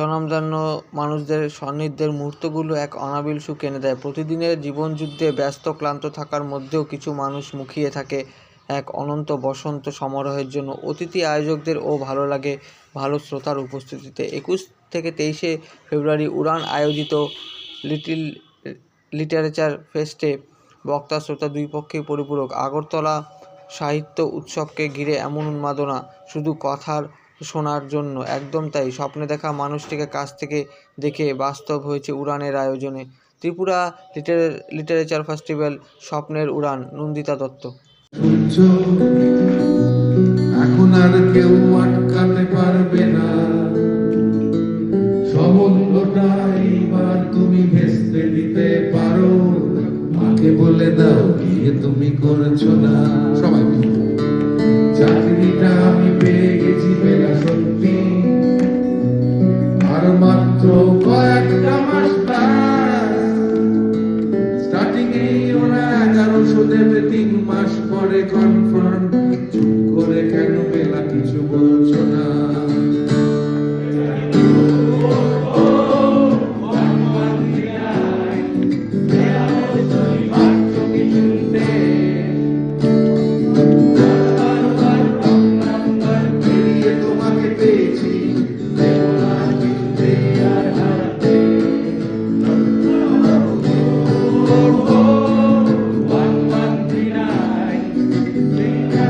স্বনামধন্য মানুষদের সান্নিধ্যের মুহূর্তগুলো এক অনাবিল সুখ এনে দেয়। প্রতিদিনের জীবনযুদ্ধে ব্যস্ত, ক্লান্ত থাকার মধ্যেও কিছু মানুষ মুখিয়ে থাকে এক অনন্ত বসন্ত সমারোহের জন্য। অতিথি আয়োজকদের ও ভালো লাগে ভালো শ্রোতার উপস্থিতিতে। একুশ থেকে তেইশে ফেব্রুয়ারি উড়ান আয়োজিত লিটিল লিটারেচার ফেস্টে বক্তা, শ্রোতা দুই পক্ষেই পরিপূরক। আগরতলা সাহিত্য উৎসবকে ঘিরে এমন উন্মাদনা, শুধু কথার শোনার জন্য। একদম তাই স্বপ্নে দেখা মানুষটিকে কাছ থেকে দেখে বাস্তব হয়েছে উড়ানের আয়োজনে। ত্রিপুরা লিটারে লিটারেচার ফেস্টিভ্যাল স্বপ্নের উড়ান নন্দিতা দত্ত। এখন আর কেউ আটকাতে পারবে না। তুমি ভেস্তে দিতে পারো। মাকে বলে দাও বিয়ে তুমি করেছ না। সবাই মাত্র কয়েকটা মাস স্টার্টিং এই ওরা এগারোশো দেবে তিন মাস পরে কনফার্ম